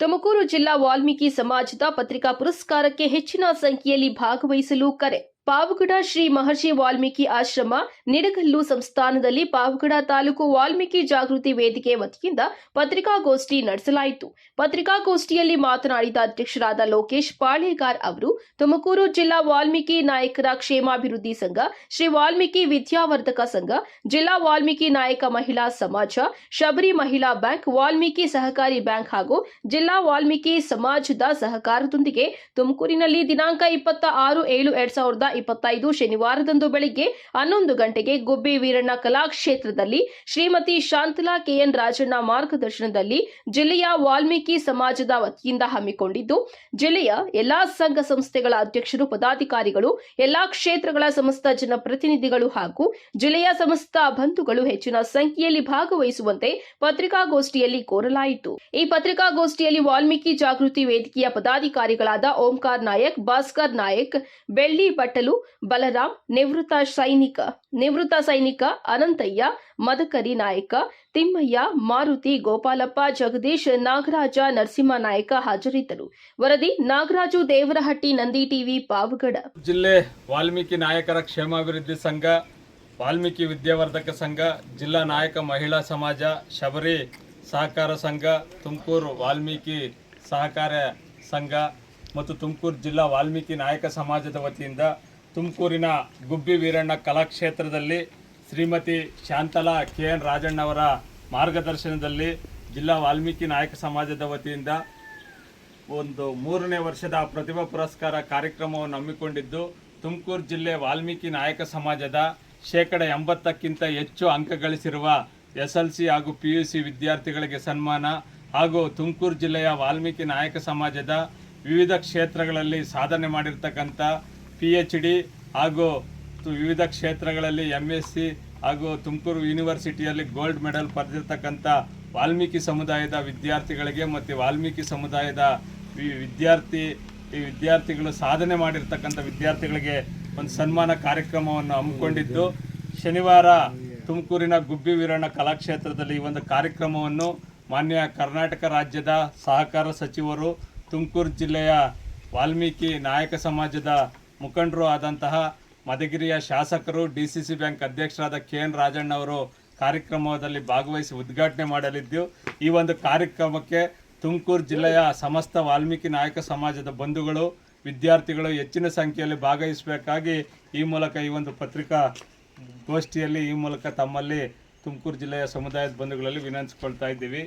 ತುಮಕೂರು ಜಿಲ್ಲಾ ವಾಲ್ಮೀಕಿ ಸಮಾಜದ ಪತ್ರಿಕಾ ಪುರಸ್ಕಾರಕ್ಕೆ ಹೆಚ್ಚಿನ ಸಂಖ್ಯೆಯಲ್ಲಿ ಭಾಗವಹಿಸಲು ಕರೆ. ಪಾವಗಡ ಶ್ರೀ ಮಹರ್ಷಿ ವಾಲ್ಮೀಕಿ ಆಶ್ರಮ, ನಿಡಗಲ್ಲು ಸಂಸ್ಥಾನದಲ್ಲಿ ಪಾವಗಡ ತಾಲೂಕು ವಾಲ್ಮೀಕಿ ಜಾಗೃತಿ ವೇದಿಕೆ ವತಿಯಿಂದ ಪತ್ರಿಕಾಗೋಷ್ಠಿ ನಡೆಸಲಾಯಿತು. ಪತ್ರಿಕಾಗೋಷ್ಠಿಯಲ್ಲಿ ಮಾತನಾಡಿದ ಅಧ್ಯಕ್ಷರಾದ ಲೋಕೇಶ್ ಪಾಳೇಗಾರ್ ಅವರು, ತುಮಕೂರು ಜಿಲ್ಲಾ ವಾಲ್ಮೀಕಿ ನಾಯಕರ ಕ್ಷೇಮಾಭಿವೃದ್ಧಿ ಸಂಘ, ಶ್ರೀ ವಾಲ್ಮೀಕಿ ವಿದ್ಯಾವರ್ಧಕ ಸಂಘ, ಜಿಲ್ಲಾ ವಾಲ್ಮೀಕಿ ನಾಯಕ ಮಹಿಳಾ ಸಮಾಜ, ಶಬರಿ ಮಹಿಳಾ ಬ್ಯಾಂಕ್, ವಾಲ್ಮೀಕಿ ಸಹಕಾರಿ ಬ್ಯಾಂಕ್ ಹಾಗೂ ಜಿಲ್ಲಾ ವಾಲ್ಮೀಕಿ ಸಮಾಜದ ಸಹಕಾರದೊಂದಿಗೆ ತುಮಕೂರಿನಲ್ಲಿ ದಿನಾಂಕ ಇಪ್ಪತ್ತ ಆರು ಏಳು ಎರಡ್ ಸಾವಿರದ ಇಪ್ಪತ್ತೈದು ಶನಿವಾರದಂದು ಬೆಳಿಗ್ಗೆ ಹನ್ನೊಂದು ಗಂಟೆಗೆ ಗುಬ್ಬಿ ವೀರಣ್ಣ ಕಲಾಕ್ಷೇತ್ರದಲ್ಲಿ ಶ್ರೀಮತಿ ಶಾಂತಲಾ ಕೆಎನ್ ರಾಜಣ್ಣ ಮಾರ್ಗದರ್ಶನದಲ್ಲಿ ಜಿಲ್ಲೆಯ ವಾಲ್ಮೀಕಿ ಸಮಾಜದ ವತಿಯಿಂದ ಹಮ್ಮಿಕೊಂಡಿದ್ದು, ಜಿಲ್ಲೆಯ ಎಲ್ಲಾ ಸಂಘ ಸಂಸ್ಥೆಗಳ ಅಧ್ಯಕ್ಷರು, ಪದಾಧಿಕಾರಿಗಳು, ಎಲ್ಲಾ ಕ್ಷೇತ್ರಗಳ ಸಮಸ್ತ ಜನಪ್ರತಿನಿಧಿಗಳು ಹಾಗೂ ಜಿಲ್ಲೆಯ ಸಮಸ್ತ ಬಂಧುಗಳು ಹೆಚ್ಚಿನ ಸಂಖ್ಯೆಯಲ್ಲಿ ಭಾಗವಹಿಸುವಂತೆ ಪತ್ರಿಕಾಗೋಷ್ಠಿಯಲ್ಲಿ ಕೋರಲಾಯಿತು. ಈ ಪತ್ರಿಕಾಗೋಷ್ಠಿಯಲ್ಲಿ ವಾಲ್ಮೀಕಿ ಜಾಗೃತಿ ವೇದಿಕೆಯ ಪದಾಧಿಕಾರಿಗಳಾದ ಓಂಕಾರ್ ನಾಯಕ್, ಭಾಸ್ಕರ್ ನಾಯಕ್, ಬೆಳ್ಳಿ ಬಟ್ಟಲು ಬಲರಾಮ್ ನಿವೃತ್ತ ಸೈನಿಕ ನಿವೃತ್ತ ಸೈನಿಕ ಅನಂತಯ್ಯ, ಮದಕರಿ ನಾಯಕ, ತಿಮ್ಮಯ್ಯ, ಮಾರುತಿ ಗೋಪಾಲಪ್ಪ, ಜಗದೀಶ್, ನಾಗರಾಜ, ನರಸಿಂಹ ನಾಯಕ ಹಾಜರಿದ್ದರು. ವರದಿ ನಾಗರಾಜು ದೇವರಹಟ್ಟಿ, ನಂದಿ ಟಿವಿ, ಪಾವಗಡ. ಜಿಲ್ಲೆ ವಾಲ್ಮೀಕಿ ನಾಯಕರ ಕ್ಷೇಮಾಭಿವೃದ್ಧಿ ಸಂಘ, ವಾಲ್ಮೀಕಿ ವಿದ್ಯಾವರ್ಧಕ ಸಂಘ, ಜಿಲ್ಲಾ ನಾಯಕ ಮಹಿಳಾ ಸಮಾಜ, ಶಬರಿ ಸಹಕಾರ ಸಂಘ, ತುಮಕೂರು ವಾಲ್ಮೀಕಿ ಸಹಕಾರ ಸಂಘ ಮತ್ತು ತುಮಕೂರು ಜಿಲ್ಲಾ ವಾಲ್ಮೀಕಿ ನಾಯಕ ಸಮಾಜದ ವತಿಯಿಂದ ತುಮಕೂರಿನ ಗುಬ್ಬಿ ವೀರಣ್ಣ ಕಲಾಕ್ಷೇತ್ರದಲ್ಲಿ ಶ್ರೀಮತಿ ಶಾಂತಲಾ ಕೆ ಎನ್ ರಾಜಣ್ಣವರ ಮಾರ್ಗದರ್ಶನದಲ್ಲಿ ಜಿಲ್ಲಾ ವಾಲ್ಮೀಕಿ ನಾಯಕ ಸಮಾಜದ ವತಿಯಿಂದ ಒಂದು ಮೂರನೇ ವರ್ಷದ ಪ್ರತಿಭಾ ಪುರಸ್ಕಾರ ಕಾರ್ಯಕ್ರಮವನ್ನು ಹಮ್ಮಿಕೊಂಡಿದ್ದು, ತುಮಕೂರು ಜಿಲ್ಲೆ ವಾಲ್ಮೀಕಿ ನಾಯಕ ಸಮಾಜದ ಶೇಕಡ ಎಂಬತ್ತಕ್ಕಿಂತ ಹೆಚ್ಚು ಅಂಕ ಗಳಿಸಿರುವ ಎಸ್ ಎಲ್ ಸಿ ಹಾಗೂ ಪಿ ಯು ಸಿ ವಿದ್ಯಾರ್ಥಿಗಳಿಗೆ ಸನ್ಮಾನ ಹಾಗೂ ತುಮಕೂರು ಜಿಲ್ಲೆಯ ವಾಲ್ಮೀಕಿ ನಾಯಕ ಸಮಾಜದ ವಿವಿಧ ಕ್ಷೇತ್ರಗಳಲ್ಲಿ ಸಾಧನೆ ಮಾಡಿರ್ತಕ್ಕಂಥ ಪಿ ಎಚ್ ಡಿ ಹಾಗೂ ವಿವಿಧ ಕ್ಷೇತ್ರಗಳಲ್ಲಿ ಎಂ ಎಸ್ ಸಿ ಹಾಗೂ ತುಮಕೂರು ಯೂನಿವರ್ಸಿಟಿಯಲ್ಲಿ ಗೋಲ್ಡ್ ಮೆಡಲ್ ಪಡೆದಿರ್ತಕ್ಕಂಥ ವಾಲ್ಮೀಕಿ ಸಮುದಾಯದ ವಿದ್ಯಾರ್ಥಿಗಳಿಗೆ ಮತ್ತು ವಾಲ್ಮೀಕಿ ಸಮುದಾಯದ ವಿದ್ಯಾರ್ಥಿ, ಈ ವಿದ್ಯಾರ್ಥಿಗಳು ಸಾಧನೆ ಮಾಡಿರ್ತಕ್ಕಂಥ ವಿದ್ಯಾರ್ಥಿಗಳಿಗೆ ಒಂದು ಸನ್ಮಾನ ಕಾರ್ಯಕ್ರಮವನ್ನು ಹಮ್ಮಿಕೊಂಡಿದ್ದು, ಶನಿವಾರ ತುಮಕೂರಿನ ಗುಬ್ಬಿ ವೀರಣ್ಣ ಕಲಾಕ್ಷೇತ್ರದಲ್ಲಿ ಈ ಒಂದು ಕಾರ್ಯಕ್ರಮವನ್ನು ಮಾನ್ಯ ಕರ್ನಾಟಕ ರಾಜ್ಯದ ಸಹಕಾರ ಸಚಿವರು ತುಮಕೂರು ಜಿಲ್ಲೆಯ ವಾಲ್ಮೀಕಿ ನಾಯಕ ಸಮಾಜದ ಮುಖಂಡರು ಆದಂತಹ ಮಧುಗಿರಿಯ ಶಾಸಕರು ಡಿ ಸಿ ಸಿ ಬ್ಯಾಂಕ್ ಅಧ್ಯಕ್ಷರಾದ ಕೆ ಎನ್ ರಾಜಣ್ಣ ಅವರು ಕಾರ್ಯಕ್ರಮದಲ್ಲಿ ಭಾಗವಹಿಸಿ ಉದ್ಘಾಟನೆ ಮಾಡಲಿದ್ದು, ಈ ಒಂದು ಕಾರ್ಯಕ್ರಮಕ್ಕೆ ತುಮಕೂರು ಜಿಲ್ಲೆಯ ಸಮಸ್ತ ವಾಲ್ಮೀಕಿ ನಾಯಕ ಸಮಾಜದ ಬಂಧುಗಳು, ವಿದ್ಯಾರ್ಥಿಗಳು ಹೆಚ್ಚಿನ ಸಂಖ್ಯೆಯಲ್ಲಿ ಭಾಗವಹಿಸಬೇಕಾಗಿ ಈ ಮೂಲಕ ಈ ಒಂದು ಪತ್ರಿಕಾ ಗೋಷ್ಠಿಯಲ್ಲಿ ಈ ಮೂಲಕ ತಮ್ಮಲ್ಲಿ ತುಮಕೂರು ಜಿಲ್ಲೆಯ ಸಮುದಾಯದ ಬಂಧುಗಳಲ್ಲಿ ವಿನಂತಿಸ್ಕೊಳ್ತಾ ಇದ್ದೀವಿ.